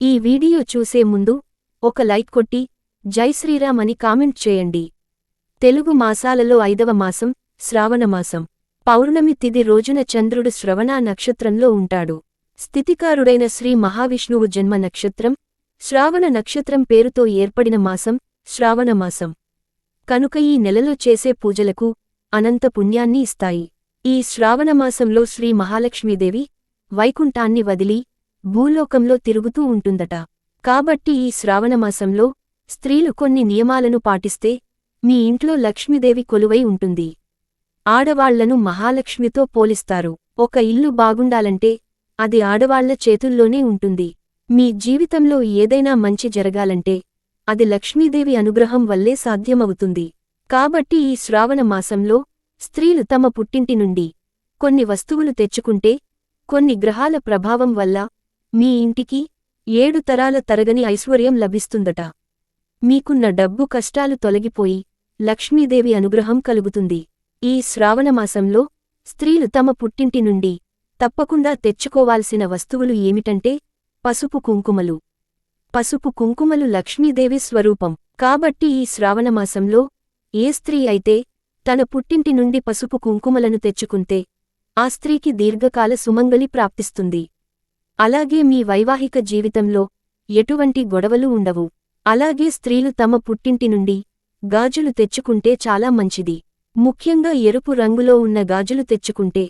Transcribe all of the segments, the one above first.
ఈ వీడియో చూసే ముందు ఒక లైక్ కొట్టి జై శ్రీరామ్ అని కామెంట్ చేయండి. తెలుగు మాసాలలో ఐదవ మాసం శ్రావణమాసం పౌర్ణమి తిది రోజున చంద్రుడు శ్రవణ నక్షత్రంలో ఉంటాడు. స్థితికారుడైన శ్రీ మహావిష్ణువు జన్మ నక్షత్రం శ్రావణ నక్షత్రం పేరుతో ఏర్పడిన మాసం శ్రావణమాసం కనుక ఈ నెలలో చేసే పూజలకు అనంత పుణ్యాన్ని ఇస్తాయి. ఈ శ్రావణమాసంలో శ్రీ మహాలక్ష్మీదేవి వైకుంఠాన్ని వదిలి భూలోకంలో తిరుగుతూ ఉంటుందట. కాబట్టి ఈ శ్రావణమాసంలో స్త్రీలు కొన్ని నియమాలను పాటిస్తే మీ ఇంట్లో లక్ష్మీదేవి కొలువై ఉంటుంది. ఆడవాళ్ళను మహాలక్ష్మితో పోలిస్తారు. ఒక ఇల్లు బాగుండాలంటే అది ఆడవాళ్ళ చేతుల్లోనే ఉంటుంది. మీ జీవితంలో ఏదైనా మంచి జరగాలంటే అది లక్ష్మీదేవి అనుగ్రహం వల్లే సాధ్యమవుతుంది. కాబట్టి ఈ శ్రావణ మాసంలో స్త్రీలు తమ పుట్టింటి నుండి కొన్ని వస్తువులు తెచ్చుకుంటే కొన్ని గ్రహాల ప్రభావం వల్ల మీ ఇంటికి ఏడు తరాల తరగని ఐశ్వర్యం లభిస్తుందట. మీకున్న డబ్బు కష్టాలు తొలగిపోయి లక్ష్మీదేవి అనుగ్రహం కలుగుతుంది. ఈ శ్రావణమాసంలో స్త్రీలు తమ పుట్టింటి నుండి తప్పకుండా తెచ్చుకోవాల్సిన వస్తువులు ఏమిటంటే పసుపు కుంకుమలు. పసుపు కుంకుమలు లక్ష్మీదేవి స్వరూపం. కాబట్టి ఈ శ్రావణమాసంలో ఏ స్త్రీ అయితే తన పుట్టింటి నుండి పసుపు కుంకుమలను తెచ్చుకుంటే ఆ స్త్రీకి దీర్ఘకాల సుమంగళి ప్రాప్తిస్తుంది. అలాగే మీ వైవాహిక జీవితంలో ఎటువంటి గొడవలు ఉండవు. అలాగే స్త్రీలు తమ పుట్టింటి నుండి గాజులు తెచ్చుకుంటే చాలా మంచిది. ముఖ్యంగా ఎరుపు రంగులో ఉన్న గాజులు తెచ్చుకుంటే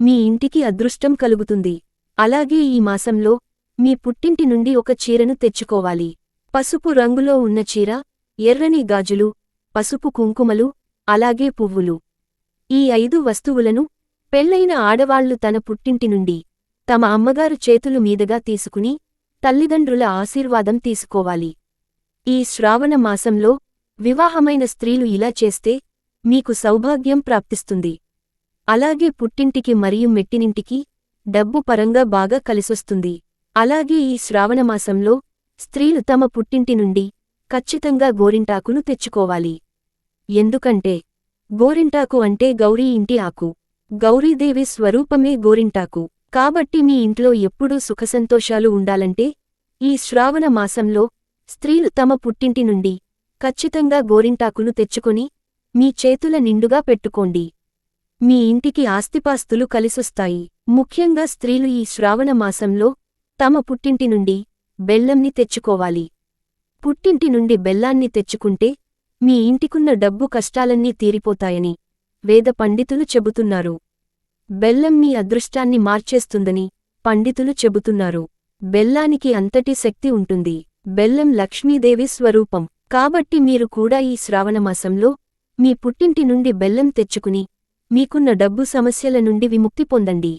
మీ ఇంటికి అదృష్టం కలుగుతుంది. అలాగే ఈ మాసంలో మీ పుట్టింటి నుండి ఒక చీరను తెచ్చుకోవాలి. పసుపు రంగులో ఉన్న చీర ఎర్రని గాజులు పసుపు కుంకుమలు అలాగే పువ్వులు. ఈ ఐదు వస్తువులను పెళ్ళైన ఆడవాళ్ళు తన పుట్టింటి నుండి తమ అమ్మగారు చేతులు మీదుగా తీసుకుని తల్లిదండ్రుల ఆశీర్వాదం తీసుకోవాలి. ఈ శ్రావణ మాసంలో వివాహమైన స్త్రీలు ఇలా చేస్తే మీకు సౌభాగ్యం ప్రాప్తిస్తుంది. అలాగే పుట్టింటికి మరియు మెట్టినింటికి డబ్బు పరంగా బాగా కలిసొస్తుంది. అలాగే ఈ శ్రావణమాసంలో స్త్రీలు తమ పుట్టింటి నుండి ఖచ్చితంగా గోరింటాకును తెచ్చుకోవాలి. ఎందుకంటే గోరింటాకు అంటే గౌరీ ఇంటి ఆకు. గౌరీదేవి స్వరూపమే గోరింటాకు. కాబట్టి మీ ఇంట్లో ఎప్పుడూ సుఖసంతోషాలు ఉండాలంటే ఈ శ్రావణ మాసంలో స్త్రీలు తమ పుట్టింటి నుండి ఖచ్చితంగా గోరింటాకును తెచ్చుకొని మీ చేతుల నిండుగా పెట్టుకోండి. మీ ఇంటికి ఆస్తిపాస్తులు కలిసొస్తాయి. ముఖ్యంగా స్త్రీలు ఈ శ్రావణ మాసంలో తమ పుట్టింటి నుండి బెల్లంని తెచ్చుకోవాలి. పుట్టింటి నుండి బెల్లాన్ని తెచ్చుకుంటే మీ ఇంటికున్న డబ్బు కష్టాలన్నీ తీరిపోతాయని వేద పండితులు చెబుతున్నారు. బెల్లం మీ అదృష్టాన్ని మార్చేస్తుందని పండితులు చెబుతున్నారు. బెల్లానికి అంతటి శక్తి ఉంటుంది. బెల్లం లక్ష్మీదేవి స్వరూపం. కాబట్టి మీరు కూడా ఈ శ్రావణమాసంలో మీ పుట్టింటి నుండి బెల్లం తెచ్చుకుని మీకున్న డబ్బు సమస్యల నుండి విముక్తి పొందండి.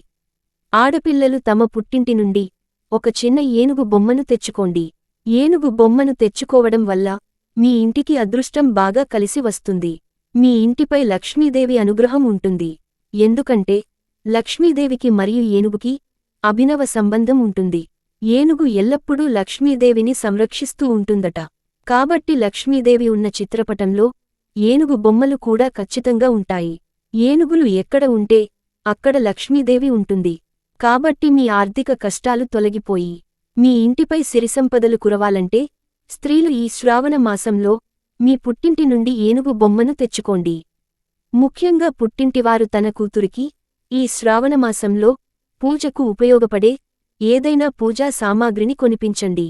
ఆడపిల్లలు తమ పుట్టింటి నుండి ఒక చిన్న ఏనుగు బొమ్మను తెచ్చుకోండి. ఏనుగు బొమ్మను తెచ్చుకోవడం వల్ల మీ ఇంటికి అదృష్టం బాగా కలిసి వస్తుంది. మీ ఇంటిపై లక్ష్మీదేవి అనుగ్రహం ఉంటుంది. ఎందుకంటే లక్ష్మీదేవికి మరియు ఏనుగుకి అభినవ సంబంధం ఉంటుంది. ఏనుగు ఎల్లప్పుడూ లక్ష్మీదేవిని సంరక్షిస్తూ ఉంటుందట. కాబట్టి లక్ష్మీదేవి ఉన్న చిత్రపటంలో ఏనుగు బొమ్మలు కూడా ఖచ్చితంగా ఉంటాయి. ఏనుగులు ఎక్కడ ఉంటే అక్కడ లక్ష్మీదేవి ఉంటుంది. కాబట్టి మీ ఆర్థిక కష్టాలు తొలగిపోయి మీ ఇంటిపై సిరిసంపదలు కురవాలంటే స్త్రీలు ఈ శ్రావణ మాసంలో మీ పుట్టింటి నుండి ఏనుగు బొమ్మను తెచ్చుకోండి. ముఖ్యంగా పుట్టింటివారు తన కూతురికి ఈ శ్రావణమాసంలో పూజకు ఉపయోగపడే ఏదైనా పూజా సామాగ్రిని కొనిపించండి.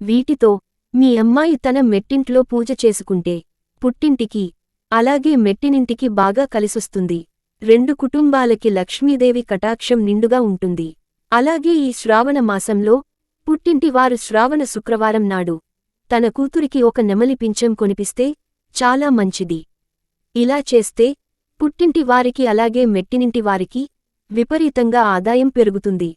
వీటితో మీ అమ్మాయి తన మెట్టింట్లో పూజ చేసుకుంటే పుట్టింటికి అలాగే మెట్టినింటికి బాగా కలిసొస్తుంది. రెండు కుటుంబాలకి లక్ష్మీదేవి కటాక్షం నిండుగా ఉంటుంది. అలాగే ఈ శ్రావణ మాసంలో పుట్టింటివారు శ్రావణ శుక్రవారం నాడు తన కూతురికి ఒక నెమలి పింఛం కొనిపిస్తే చాలా మంచిది. ఇలా చేస్తే పుట్టింటి వారికి అలాగే మెట్టినింటి వారికి విపరీతంగా ఆదాయం పెరుగుతుంది.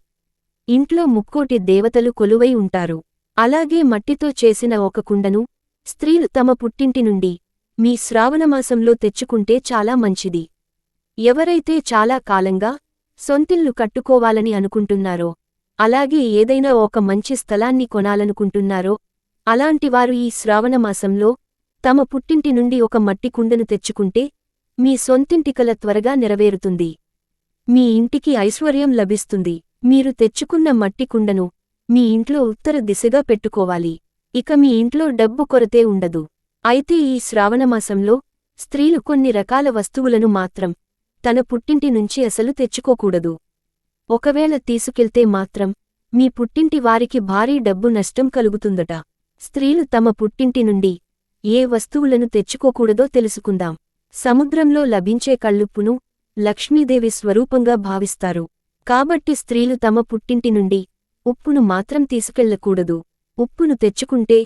ఇంట్లో ముక్కోటి దేవతలు కొలువై ఉంటారు. అలాగే మట్టితో చేసిన ఒక కుండను స్త్రీలు తమ పుట్టింటి నుండి మీ శ్రావణమాసంలో తెచ్చుకుంటే చాలా మంచిది. ఎవరైతే చాలా కాలంగా సొంతిల్లు కట్టుకోవాలని అనుకుంటున్నారో అలాగే ఏదైనా ఒక మంచి స్థలాన్ని కొనాలనుకుంటున్నారో అలాంటివారు ఈ శ్రావణమాసంలో తమ పుట్టింటి నుండి ఒక మట్టి కుండను తెచ్చుకుంటే మీ సొంతింటికల త్వరగా నెరవేరుతుంది. మీ ఇంటికి ఐశ్వర్యం లభిస్తుంది. మీరు తెచ్చుకున్న మట్టి కుండను మీ ఇంట్లో ఉత్తర దిశగా పెట్టుకోవాలి. ఇక మీ ఇంట్లో డబ్బు కొరతే ఉండదు. అయితే ఈ శ్రావణమాసంలో స్త్రీలు కొన్ని రకాల వస్తువులను మాత్రం తన పుట్టింటి నుంచి అసలు తెచ్చుకోకూడదు. ఒకవేళ తీసుకెళ్తే మాత్రం మీ పుట్టింటి వారికి భారీ డబ్బు నష్టం కలుగుతుందట. స్త్రీలు తమ పుట్టింటి నుండి ఏ వస్తువులను తెచ్చుకోకూడదో తెలుసుకుందాం. సముద్రంలో లభించే కళ్ళుప్పును లక్ష్మీదేవి స్వరూపంగా భావిస్తారు. కాబట్టి స్త్రీలు తమ పుట్టింటి నుండి ఉప్పును మాత్రం తీసుకెళ్ళకూడదు. ఉప్పును తెచ్చుకుంటే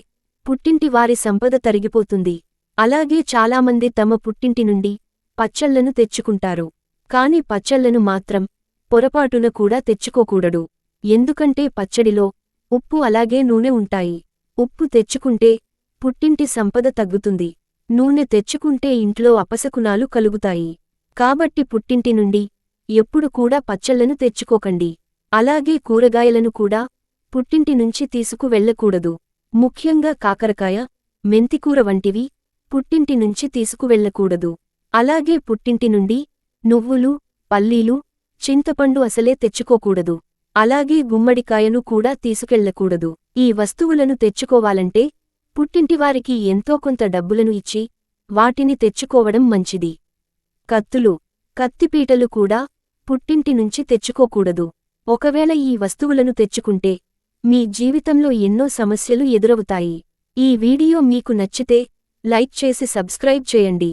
పుట్టింటి వారి సంపద తరిగిపోతుంది. అలాగే చాలామంది తమ పుట్టింటి నుండి పచ్చళ్ళను తెచ్చుకుంటారు. కాని పచ్చళ్ళను మాత్రం పొరపాటున కూడా తెచ్చుకోకూడదు. ఎందుకంటే పచ్చడిలో ఉప్పు అలాగే నూనె ఉంటాయి. ఉప్పు తెచ్చుకుంటే పుట్టింటి సంపద తగ్గుతుంది. నూనె తెచ్చుకుంటే ఇంట్లో అపశకునాలు కలుగుతాయి. కాబట్టి పుట్టింటి నుండి ఎప్పుడు కూడా పచ్చళ్ళను తెచ్చుకోకండి. అలాగే కూరగాయలను కూడా పుట్టింటి నుంచి తీసుకు వెళ్ళకూడదు. ముఖ్యంగా కాకరకాయ మెంతికూర వంటివి పుట్టింటి నుంచి తీసుకువెళ్ళకూడదు అలాగే పుట్టింటి నుండి నువ్వులు పల్లీలు చింతపండు అసలే తెచ్చుకోకూడదు. అలాగే గుమ్మడికాయను కూడా తీసుకెళ్ళకూడదు ఈ వస్తువులను తెచ్చుకోవాలంటే పుట్టింటివారికి ఎంతో కొంత డబ్బులను ఇచ్చి వాటిని తెచ్చుకోవడం మంచిది. కత్తులు కత్తిపీటలు కూడా పుట్టింటి నుంచి తెచ్చుకోకూడదు. ఒకవేళ ఈ వస్తువులను తెచ్చుకుంటే మీ జీవితంలో ఎన్నో సమస్యలు ఎదురవుతాయి. ఈ వీడియో మీకు నచ్చితే లైక్ చేసి సబ్స్క్రైబ్ చేయండి.